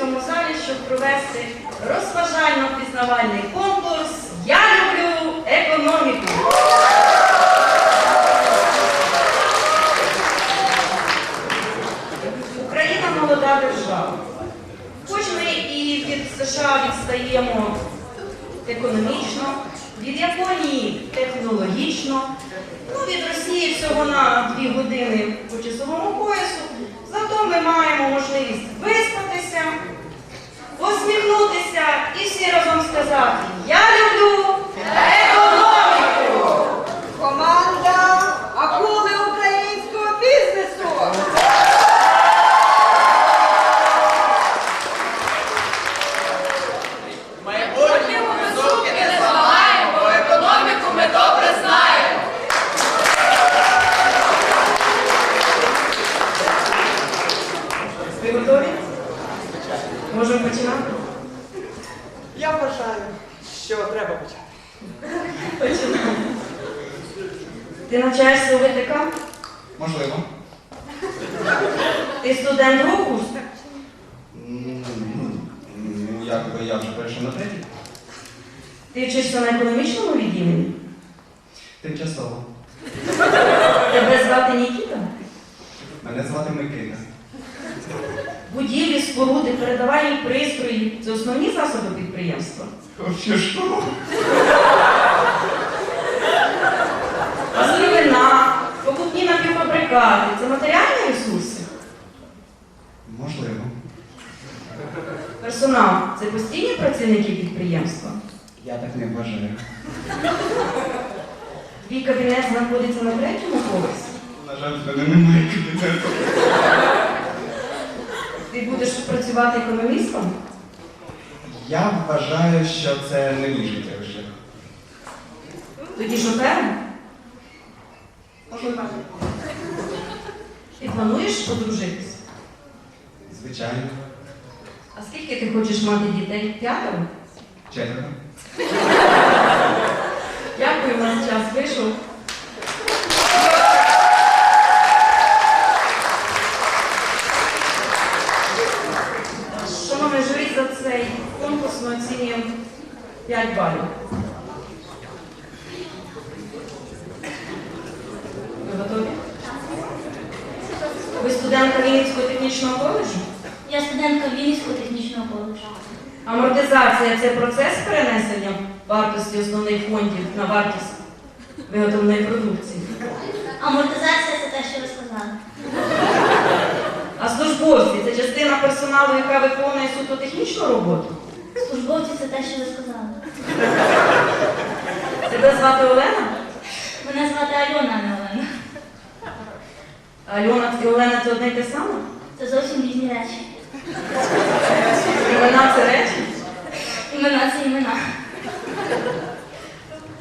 цьому залі, щоб провести розважально-пізнавальний конкурс Я люблю економіку. Україна молода держава. Хоч ми і від США відстаємо економічно, від Японії технологічно, ну від Росії всього на дві години по часовому поясу, зато ми маємо можливість виспатися, посміхнутися і всі разом сказати Я люблю економіку! Команда акули українського бізнесу. Майбутнє високе не зламаємо, бо економіку ми добре знаємо. Ви готові? Можемо починати? Я вважаю, що треба почати. Починаємо. Ти навчаєшся у ВТК? Можливо. Ти студент руху? М, Ну, якби я вже перейшов на третій. Ти вчишся на економічному відділенні? Тимчасово. Тебе звати Нікіта? Мене звати Микита. Будівлі, споруди, передавальні пристрої це основні засоби підприємства. Вообще що? Напівфабрикати це матеріальні ресурси. Можливо. Персонал це постійні працівники підприємства. Я так не вважаю. Твій кабінет знаходиться на третьому поверсі. На жаль, в мене немає кабінету. Ти будеш працювати економістом? Я вважаю, що це не мій життєвий шлях. Тоді шофером? Можливо. Ти плануєш одружитись? Звичайно. А скільки ти хочеш мати дітей? П'ятеро? Четверо. Дякую, у нас час вийшов. Шановне журі, за цей конкурс ми оцінюємо 5 балів. Ви готові? Ви студентка Вінницького технічного коледжу? Я студентка Вінницького технічного коледжу. Амортизація це процес перенесення вартості основних фондів на вартість виготовленої продукції. Амортизація це те, що ви сказали. А службовці це частина персоналу, яка виконує суто технічну роботу. Службовці це те, що ви сказали. Тебе звати Олена? Мене звати Альона, не Олена. А Альона і Олена це одне й те саме? Це зовсім різні речі. Імена це речі. Імена це імена.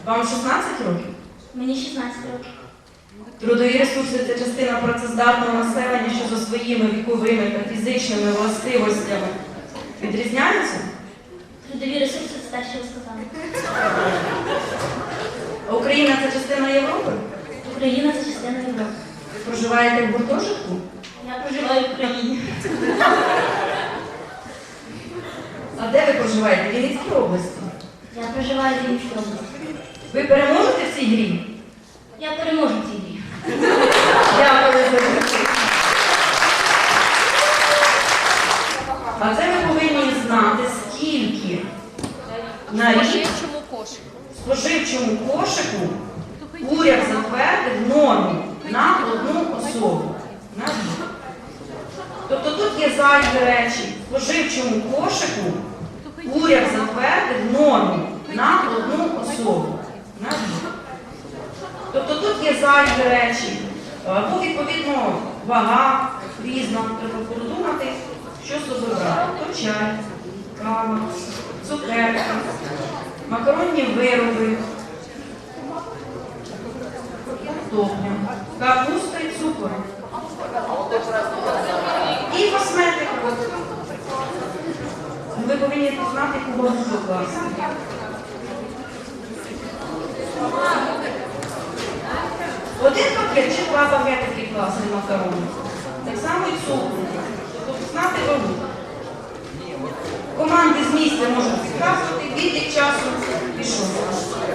Вам 16 років? Мені 16 років. Трудові ресурси це частина працездатного населення, що за своїми віковими та фізичними властивостями відрізняються. Трудові ресурси це те, що ви сказали. Україна це частина Європи. Україна це частина Європи. Ви проживаєте в гуртожитку? Я проживаю в Україні. А де ви проживаєте? В Вінницькій області. Я проживаю в Вінницькій області. Ви переможете в цій грі? Я переможу в цій грі. Дякую за. А це ви повинні знати, скільки на рік в споживчому кошику уряд затвердив норму на одну особу. На рік. Тобто тут є зайві речі. В споживчому кошику уряд затвердив норму на одну особу. На рік. Тобто тут є зайві речі, або відповідно вага різна, треба подумати, що брати. То чай, кава, цукерка, макаронні вироби, картопля, капуста і цукор. І косметика. Ви повинні знати, кого покласти. Один пакет чи два пакетики класний макарони. Так само і цукру. Тобто знати вагу. Команди з місця можуть підказувати, відлік часу пішов.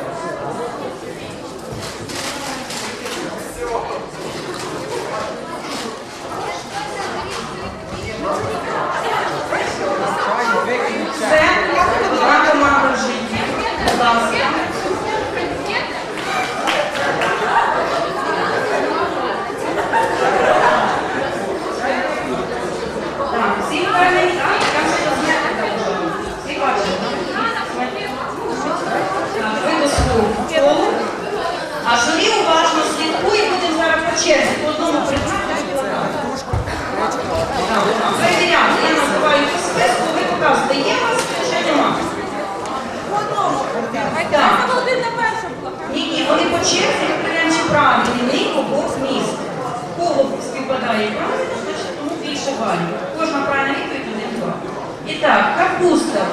два. І так, капуста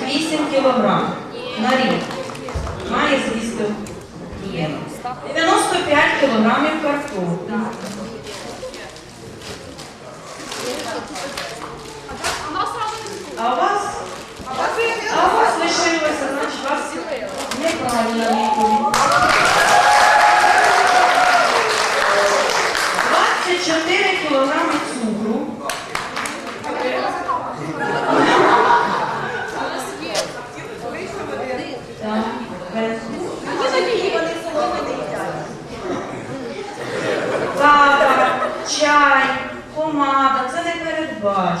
28 кг на рік. Має з'їсти є. 95 кг картоплі. А у вас? А у вас лишилося, значить, у вас неправильна відповідь.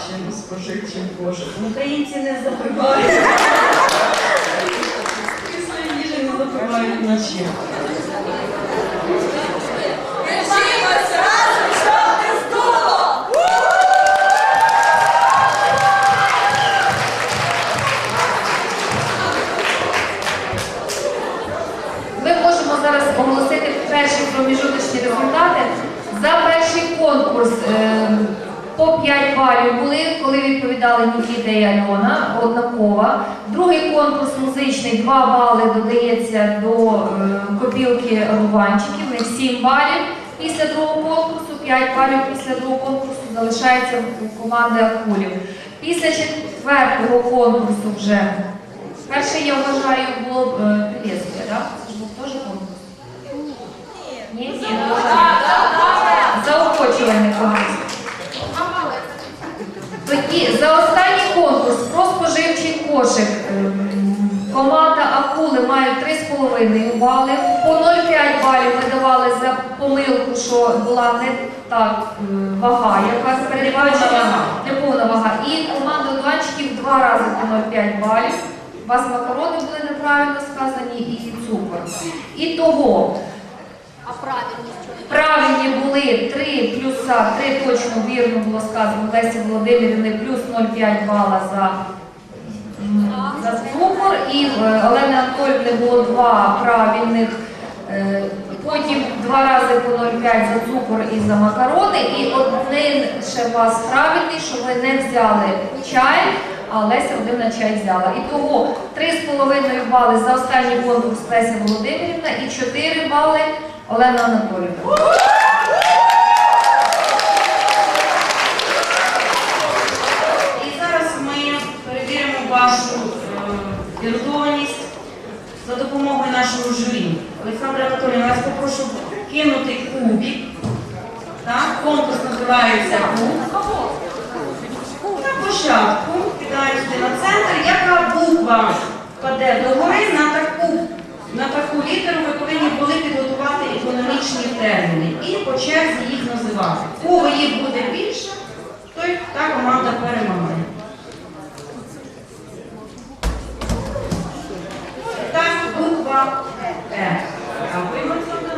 Передбачено споживчим кошиком. Українці не запивають. Після їжі не не здуло. Ми можемо зараз оголосити перші проміжуточні результати. За перший конкурс по 5 балів були, коли відповідали Нікіта і Альона, однакова. Другий конкурс музичний 2 бали додається до е, копілки рубанчиків, в 7 балів. Після другого конкурсу, 5 балів після другого конкурсу залишається у команди Акулів. Після четвертого конкурсу вже Перше, я вважаю, було е, Пілєсове, так? Це ж був теж конкурс? Ні, ні, не вважаю. Заохочувальний конкурс. Тоді за останній конкурс про споживчий кошик ем, команда Акули має 3,5 бали. По 0,5 балів ми давали за помилку, що була не так е, вага, яка передбачена неповна вага. І команда Одуванчиків два рази по 0,5 балів. У вас макарони були неправильно сказані і цукор. І того А правильність Правильні були три плюса, три точно вірно було сказано Лесі Володимирівни, плюс 0,5 бала за, за цукор. І в Олени Анатольовни було два правильних, е, потім два рази по 0,5 за цукор і за макарони. І один ще у вас правильний, що ви не взяли чай, а Леся Володимирівна чай взяла. І того 3,5 бали за останній конкурс Леся Володимирівна і 4 бали Олена Анатолівна. І зараз ми перевіримо вашу е, за допомогою нашого журі. Олександра Анатолійовна, я вас попрошу кинути кубик. Так? Конкурс називається куб. На площадку кидаєш ти на центр. Яка паде догори на таку, на таку літеру ви повинні були підготувати економічні терміни і по черзі їх називати. Кого їх буде більше, той та команда перемагає. Так, буква Е. А ви Олександр,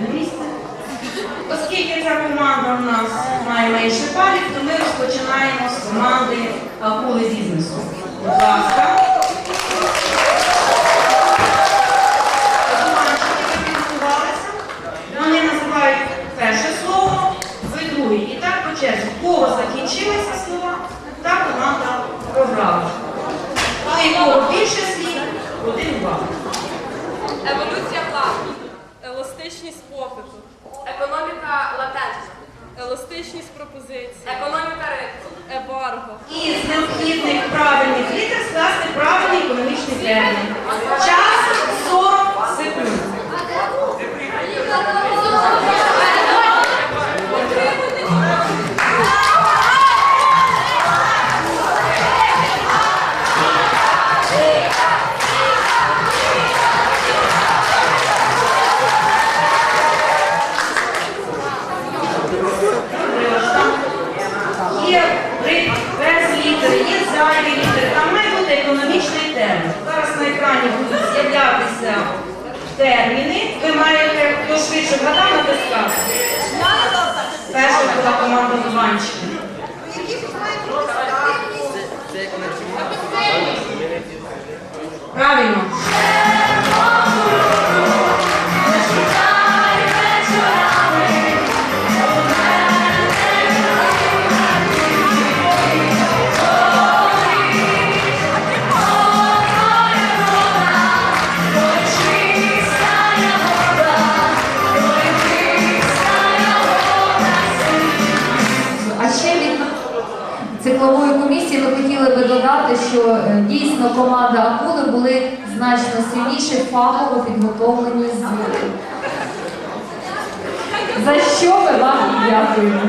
на місце. Оскільки ця команда у нас має менше балів, то ми розпочинаємо з команди акули бізнесу. Будь ласка. Командчики, ви підготувалися? Вони називають перше слово, ви друге. І так по черзі. В Кого закінчилися слова, та команда програла. А і більше слів, один бал. Еволюція плану. Еластичність попиту. Економіка латентна. Еластичність пропозицій. Економіка ринку. Ембарго. І з необхідних правильних літер скласти правильний економічний термін. Час 40 секунд. Є літери, там має бути економічний термін. Зараз на екрані будуть з'являтися терміни. Ви маєте, хто швидше вгадав, натискати. Перша була команда Зубанчика. Правильно. Циклової комісії ми хотіли би додати, що е, дійсно команда Акули були значно сильніші, фахово підготовлені з За що ми вам дякуємо.